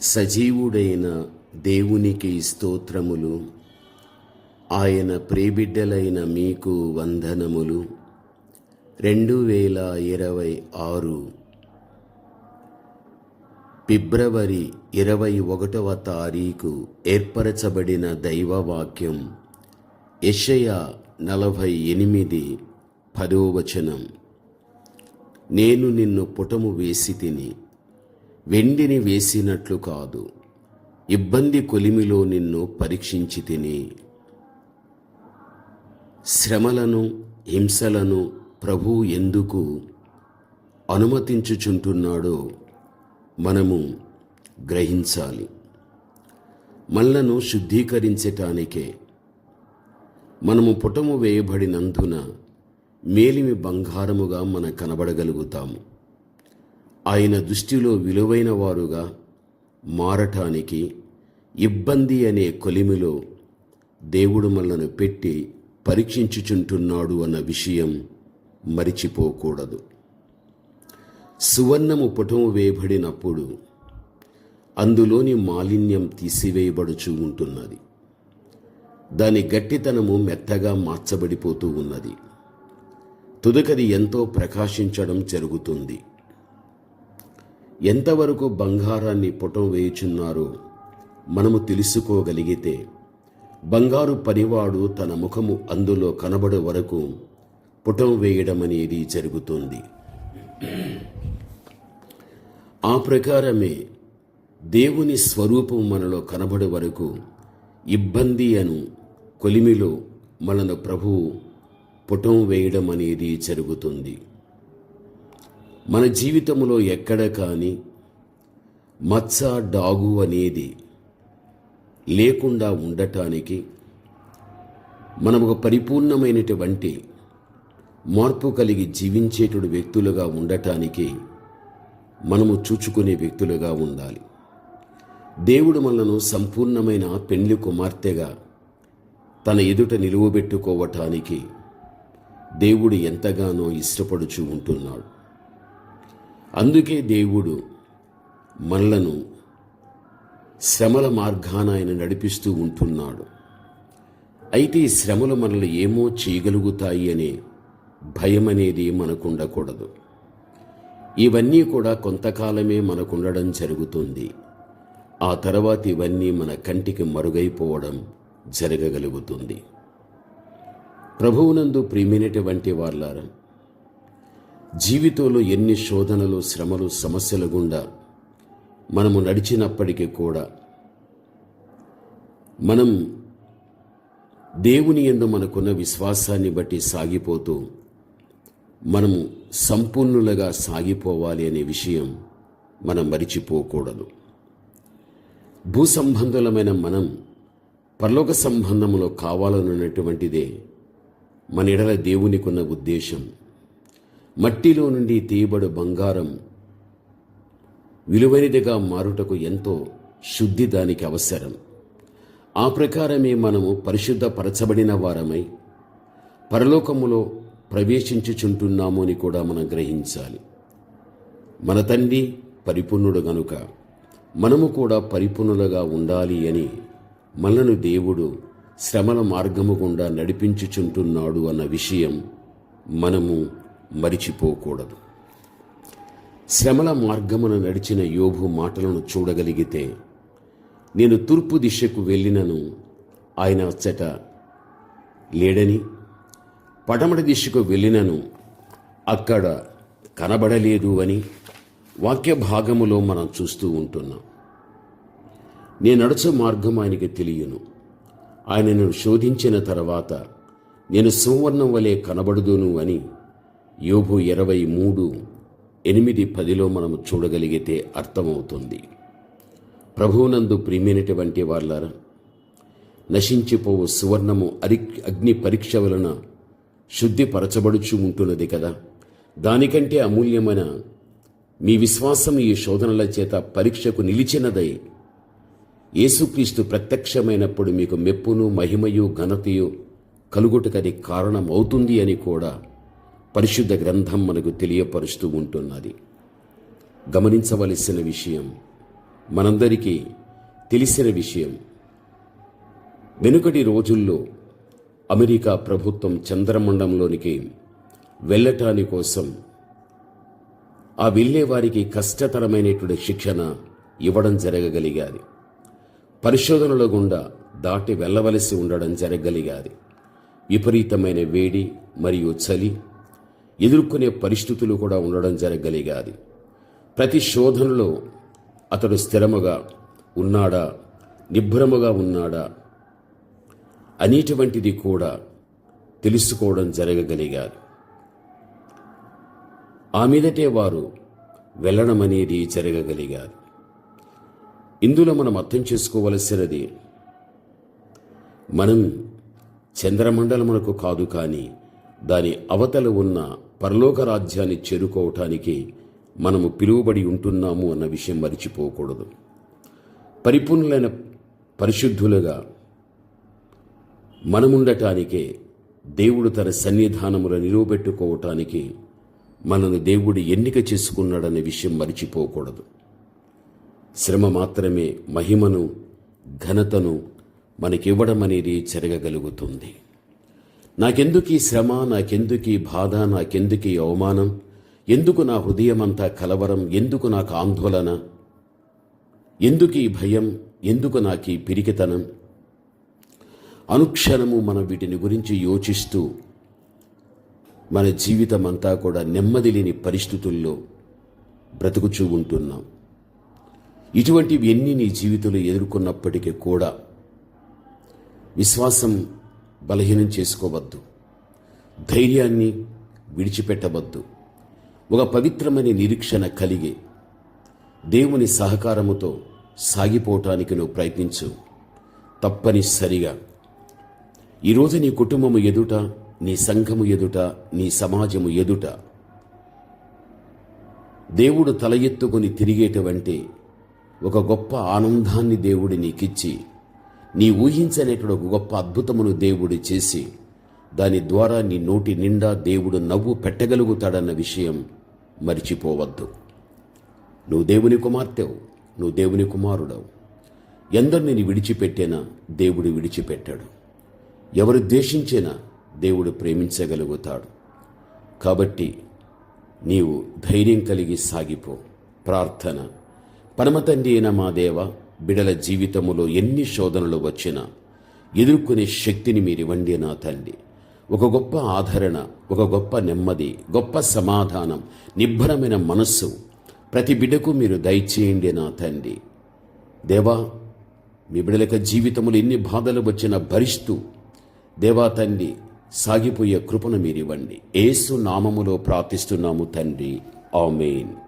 సజీవుడైన దేవునికి స్తోత్రములు ఆయన ప్రేబిడ్డలైన మీకు వందనములు. రెండు వేల ఇరవై ఆరు ఫిబ్రవరి ఇరవై ఒకటవ తారీఖు ఏర్పరచబడిన దైవవాక్యం యషయ నలభై ఎనిమిది పదోవచనం. నేను నిన్ను పుటము వేసి తిని వెండిని వేసినట్లు కాదు. ఇబ్బంది కొలిమిలో నిన్ను పరీక్షించి తిని శ్రమలను హింసలను ప్రభు ఎందుకు అనుమతించుచుంటున్నాడో మనము గ్రహించాలి. మనలను శుద్ధీకరించటానికే మనము పుటము వేయబడినందున మేలిమి బంగారముగా మన కనబడగలుగుతాము ఆయన దృష్టిలో విలువైన వారుగా మారటానికి ఇబ్బంది అనే కొలిమిలో దేవుడు మనలను పెట్టి పరీక్షించుచుంటున్నాడు అన్న విషయం మరిచిపోకూడదు. సువర్ణము పుటము వేయబడినప్పుడు అందులోని మాలిన్యం తీసివేయబడుచు ఉంటున్నది. దాని గట్టితనము మెత్తగా మార్చబడిపోతూ ఉన్నది. తుదకది ఎంతో ప్రకాశించడం జరుగుతుంది. ఎంతవరకు బంగారాన్ని పుటం వేయుచున్నారో మనము తెలుసుకోగలిగితే బంగారు పనివాడు తన ముఖము అందులో కనబడే వరకు పుటం వేయడం అనేది జరుగుతుంది. ఆ ప్రకారమే దేవుని స్వరూపం మనలో కనబడే వరకు ఇబ్బంది అను కొలిమిలో మనను ప్రభువు పుటం వేయడం అనేది జరుగుతుంది. మన జీవితంలో ఎక్కడ కానీ మచ్చ డాగు అనేది లేకుండా ఉండటానికి మనం ఒక పరిపూర్ణమైనటువంటి మార్పు కలిగి జీవించేటువంటి వ్యక్తులుగా ఉండటానికి మనము చూచుకునే వ్యక్తులుగా ఉండాలి. దేవుడు మనను సంపూర్ణమైన పెండ్లి కుమార్తెగా తన ఎదుట నిలువబెట్టుకోవటానికి దేవుడు ఎంతగానో ఇష్టపడుచు ఉంటున్నాడు. అందుకే దేవుడు మనలను శ్రమల మార్గాన ఆయన నడిపిస్తూ ఉంటున్నాడు. అయితే ఈ శ్రమలు మనల్ని ఏమో చేయగలుగుతాయి అనే భయం అనేది మనకు ఉండకూడదు. ఇవన్నీ కూడా కొంతకాలమే మనకు ఉండడం జరుగుతుంది. ఆ తర్వాత ఇవన్నీ మన కంటికి మరుగైపోవడం జరగగలుగుతుంది. ప్రభువునందు ప్రియమైనటువంటి వాళ్ళారా జీవితంలో ఎన్ని శోధనలు శ్రమలు సమస్యల గుండా మనము నడిచినప్పటికీ కూడా మనం దేవుని ఎందు మనకున్న విశ్వాసాన్ని బట్టి సాగిపోతూ మనము సంపూర్ణులుగా సాగిపోవాలి అనే విషయం మనం మరిచిపోకూడదు. భూ సంబంధులమైన మనం పరలోక సంబంధంలో కావాలన్నటువంటిదే మన ఎడల దేవునికున్న ఉద్దేశం. మట్టిలో నుండి తీయబడు బంగారం విలువైనదిగా మారుటకు ఎంతో శుద్ధి దానికి అవసరం. ఆ ప్రకారమే మనము పరిశుద్ధపరచబడిన వారమై పరలోకములో ప్రవేశించుచుంటున్నాము అని కూడా మనం గ్రహించాలి. మన తండ్రి పరిపూర్ణుడు గనుక మనము కూడా పరిపూర్ణులుగా ఉండాలి అని మనను దేవుడు శ్రమల మార్గము గుండా నడిపించుచుంటున్నాడు అన్న విషయం మనము మరిచిపోకూడదు. శ్రమల మార్గమున నడిచిన యోభు మాటలను చూడగలిగితే నేను తూర్పు దిశకు వెళ్ళినను ఆయన అచ్చట లేడని పడమటి దిశకు వెళ్ళినను అక్కడ కనబడలేదు అని వాక్య భాగములో మనం చూస్తూ ఉంటున్నాం. నేను నడుచు మార్గం ఆయనకి తెలియను. ఆయనను శోధించిన తర్వాత నేను సువర్ణం వలె కనబడుదును అని యోబు ఇరవై మూడు ఎనిమిది పదిలో మనం చూడగలిగితే అర్థమవుతుంది. ప్రభువునందు ప్రియమైనటువంటి వాళ్ళారా నశించిపోవు సువర్ణము అరి అగ్ని పరీక్ష వలన శుద్ధిపరచబడుచు ఉంటున్నది కదా. దానికంటే అమూల్యమైన మీ విశ్వాసం ఈ శోధనల చేత పరీక్షకు నిలిచినదై యేసుక్రీస్తు ప్రత్యక్షమైనప్పుడు మీకు మెప్పును మహిమయు ఘనతయు కలుగుటకది కారణమవుతుంది అని కూడా పరిశుద్ధ గ్రంథం మనకు తెలియపరుస్తూ ఉంటున్నది. గమనించవలసిన విషయం మనందరికీ తెలిసిన విషయం వెనుకటి రోజుల్లో అమెరికా ప్రభుత్వం చంద్రమండంలోనికి వెళ్ళటాని కోసం ఆ వెళ్ళే వారికి కష్టతరమైనటువంటి శిక్షణ ఇవ్వడం జరగగలిగాది. పరిశోధనల గుండా దాటి వెళ్ళవలసి ఉండడం జరగగలిగాది. విపరీతమైన వేడి మరియు చలి ఎదుర్కొనే పరిస్థితులు కూడా ఉండడం జరగగలిగాది. ప్రతి శోధనలో అతడు స్థిరముగా ఉన్నాడా నిభ్రముగా ఉన్నాడా అనేటువంటిది కూడా తెలుసుకోవడం జరగగలిగారు. ఆ మీదటే వారు వెళ్ళడం అనేది జరగగలిగారు. ఇందులో మనం అర్థం చేసుకోవలసినది మనం చంద్రమండలమునకు కాదు కానీ దాని అవతల ఉన్న పరలోక రాజ్యాన్ని చేరుకోవటానికి మనము పిలువబడి ఉంటున్నాము అన్న విషయం మరిచిపోకూడదు. పరిపూర్ణులైన పరిశుద్ధులుగా మనముండటానికే దేవుడు తన సన్నిధానములు నిలువబెట్టుకోవటానికి మనను దేవుడు ఎన్నిక చేసుకున్నాడనే విషయం మరిచిపోకూడదు. శ్రమ మాత్రమే మహిమను ఘనతను మనకివ్వడం అనేది జరగగలుగుతుంది. నాకెందుకీ శ్రమ నాకెందుకీ బాధ నాకెందుకీ అవమానం? ఎందుకు నా హృదయమంతా కలవరం? ఎందుకు నాకు ఆందోళన? ఎందుకీ భయం? ఎందుకు నాకు పిరికితనం? అనుక్షణము మనం వీటిని గురించి యోచిస్తూ మన జీవితం అంతా కూడా నెమ్మది లేని పరిస్థితుల్లో బ్రతుకుచూ ఉంటున్నాం. ఇటువంటివి ఎన్ని నీ జీవితంలో ఎదుర్కొన్నప్పటికీ కూడా విశ్వాసం బలహీనం చేసుకోవద్దు. ధైర్యాన్ని విడిచిపెట్టవద్దు. ఒక పవిత్రమైన నిరీక్షణ కలిగి దేవుని సహకారముతో సాగిపోవటానికి నువ్వు ప్రయత్నించు. తప్పనిసరిగా. ఈరోజు నీ కుటుంబము ఎదుట నీ సంఘము ఎదుట నీ సమాజము ఎదుట దేవుడు తల ఎత్తుకొని తిరిగేటువంటి ఒక గొప్ప ఆనందాన్ని దేవుడి నీకిచ్చి నీ ఊహించనేటువంటి ఒక గొప్ప అద్భుతమును దేవుడు చేసి దాని ద్వారా నీ నోటి నిండా దేవుడు నవ్వు పెట్టగలుగుతాడన్న విషయం మరిచిపోవద్దు. నువ్వు దేవుని కుమార్తెవు నువ్వు దేవుని కుమారుడవు. ఎందరిని నీ విడిచిపెట్టేనా దేవుడు విడిచిపెట్టాడు. ఎవరు ద్వేషించినా దేవుడు ప్రేమించగలుగుతాడు. కాబట్టి నీవు ధైర్యం కలిగి సాగిపో. ప్రార్థన. పరమతండి అయిన మా దేవ బిడల జీవితములో ఎన్ని శోధనలు వచ్చినా ఎదుర్కొనే శక్తిని మీరివ్వండి నా తండ్రి ఒక గొప్ప ఆదరణ ఒక గొప్ప నెమ్మది గొప్ప సమాధానం నిబ్బరమైన మనస్సు ప్రతి బిడ్డకు మీరు దయచేయండి నా తండ్రి దేవా మీ బిడలక జీవితములు ఎన్ని బాధలు వచ్చినా భరిస్తూ దేవా తండ్రి సాగిపోయే కృపను మీరివ్వండి. ఏసు నామములో ప్రార్థిస్తున్నాము తండ్రి. ఆమెన్.